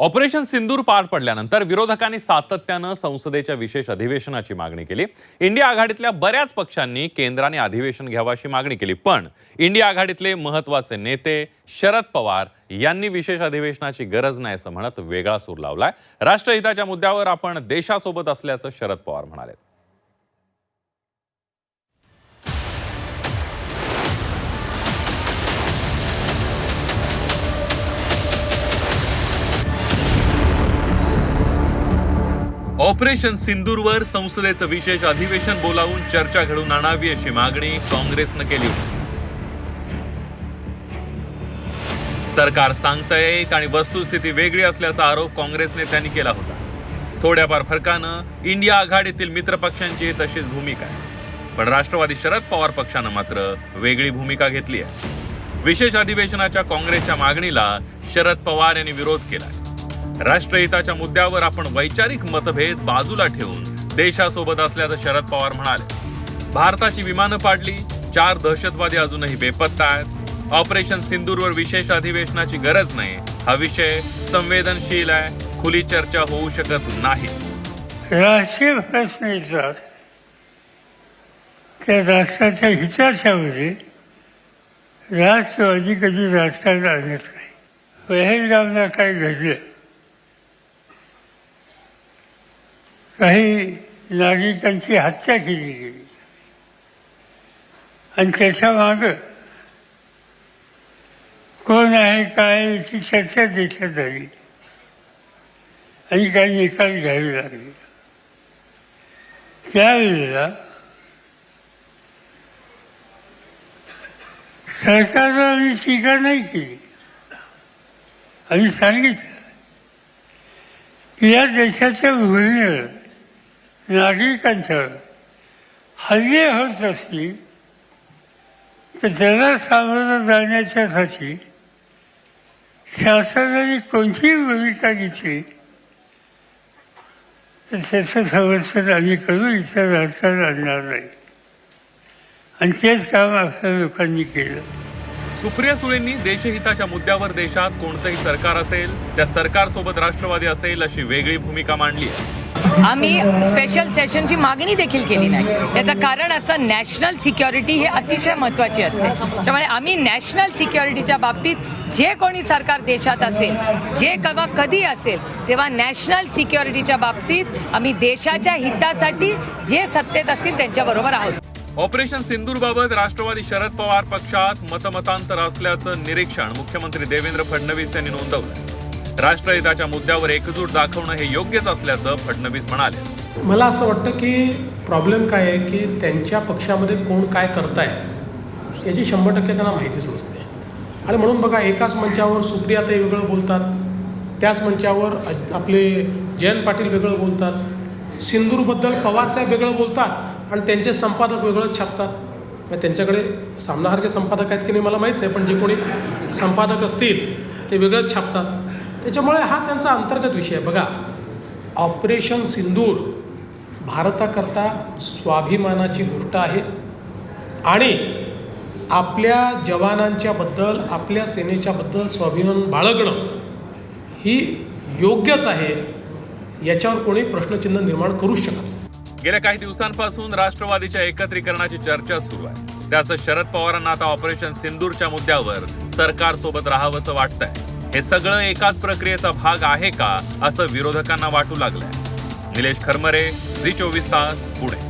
Operation सिंदूर पार पडल्यानंतर विरोधकांनी सातत्यानं संसदेच्या विशेष अधिवेशनाची मागणी केली. इंडिया आघाडीतल्या बऱ्याच पक्षांनी केंद्राने अधिवेशन घ्यावं अशी मागणी केली. पण इंडिया आघाडीतले महत्त्वाचे नेते शरद पवार यांनी विशेष अधिवेशनाची गरज नाही असं म्हणत वेगळा सूर लावलाय. राष्ट्रहिताच्या मुद्द्यावर आपण देशासोबत असल्याचं शरद पवार म्हणाले ऑपरेशन सिंदूरवर संसदेचं विशेष अधिवेशन बोलावून चर्चा घडवून आणावी अशी मागणी काँग्रेसनं केली होती. सरकार सांगतंय एक आणि वस्तुस्थिती वेगळी असल्याचा आरोप काँग्रेस नेत्यांनी केला होता. थोड्याफार फरकानं इंडिया आघाडीतील मित्रपक्षांची तशीच भूमिका आहे. पण राष्ट्रवादी शरद पवार पक्षानं मात्र वेगळी भूमिका घेतली आहे. विशेष अधिवेशनाच्या काँग्रेसच्या मागणीला शरद पवार यांनी विरोध केला राष्ट्रहिताच्या मुद्द्यावर आपण वैचारिक मतभेद बाजूला ठेवून देशासोबत असल्याचं शरद पवार म्हणाले. भारताची विमानं पाडली चार दहशतवादी अजूनही बेपत्ता आहेत. ऑपरेशन सिंदूरवर विशेष अधिवेशनाची गरज नाही. हा विषय संवेदनशील आहे खुली चर्चा होऊ शकत नाही. राष्ट्रीय प्रश्न येतात त्या राष्ट्राच्या हिताच्यामध्ये राष्ट्रवादी कधी राजकारण आणत नाही. पहलगामला काय घडलं? काही नागरिकांची हत्या केली गेली. आणि त्याच्या मागं कोण आहे काय याची चर्चा देशात झाली. आणि काही निकाल घ्यावे लागले. त्यावेळेला सरकारनं आम्ही टीका नाही केली. आम्ही सांगितलं की या देशाच्या भूमीवर नागरिकांचं हल्ले होत असतील तर त्याला सामोरं जाण्याच्यासाठी शासनाने कोणतीही भूमिका घेतली? तर त्याचं संरक्षण आम्ही करू इतर राजकारण आणणार नाही. आणि तेच काम आपल्या लोकांनी केलं. सुप्रिया सुळेंनी देशहिताच्या मुद्द्यावर देशात कोणतंही सरकार असेल त्या सरकारसोबत राष्ट्रवादी असेल अशी वेगळी भूमिका मांडली आहे. आम्ही स्पेशल सेशनची मागणी देखील केली नाही. याचं कारण असं नॅशनल सिक्युरिटी ही अतिशय महत्त्वाची असते. त्यामुळे आम्ही नॅशनल सिक्युरिटीच्या बाबतीत जे कोणी सरकार देशात असेल जे कवा कधी असेल तेव्हा नॅशनल सिक्युरिटीच्या बाबतीत आम्ही देशाच्या हितासाठी जे सत्तेत असतील त्यांच्याबरोबर आहोत. ऑपरेशन सिंदूरबाबत राष्ट्रवादी शरद पवार पक्षात मतमतांतर असल्याचं निरीक्षण मुख्यमंत्री देवेंद्र फडणवीस यांनी नोंदवलं. राष्ट्रहिताच्या मुद्द्यावर एकजूट दाखवणं हे योग्यच असल्याचं फडणवीस म्हणाले. मला असं वाटतं की प्रॉब्लेम काय आहे की त्यांच्या पक्षामध्ये कोण काय करताय याची शंभर टक्के त्यांना माहितीच नसते. आणि म्हणून बघा एकाच मंचावर सुप्रिया ते वेगळं बोलतात त्याच मंचावर आपले जयंत पाटील वेगळं बोलतात सिंदूरबद्दल पवारसाहेब वेगळं बोलतात आणि त्यांचे संपादक वेगळंच छापतात. मग त्यांच्याकडे सामनासारखे संपादक आहेत की नाही मला माहीत नाही पण जे कोणी संपादक असतील ते वेगळंच छापतात. त्याच्यामुळे हा त्यांचा अंतर्गत विषय आहे. बघा ऑपरेशन सिंदूर भारताकरता स्वाभिमानाची गोष्ट आहे आणि आपल्या जवानांच्याबद्दल आपल्या सेनेच्याबद्दल स्वाभिमान बाळगणं ही योग्यच आहे याच्यावर कोणी प्रश्नचिन्ह निर्माण करू शकत गेल्या काही दिवसांपासून राष्ट्रवादीच्या एकत्रीकरणाची चर्चा सुरू आहे. त्याचं शरद पवारांना आता ऑपरेशन सिंदूरच्या मुद्द्यावर सरकारसोबत राहावंसं वाटतंय. हे सगळं एकाच प्रक्रियेचा भाग आहे का असं विरोधकांना वाटू लागलंय? निलेश खरमरे झी चोवीस तास पुणे.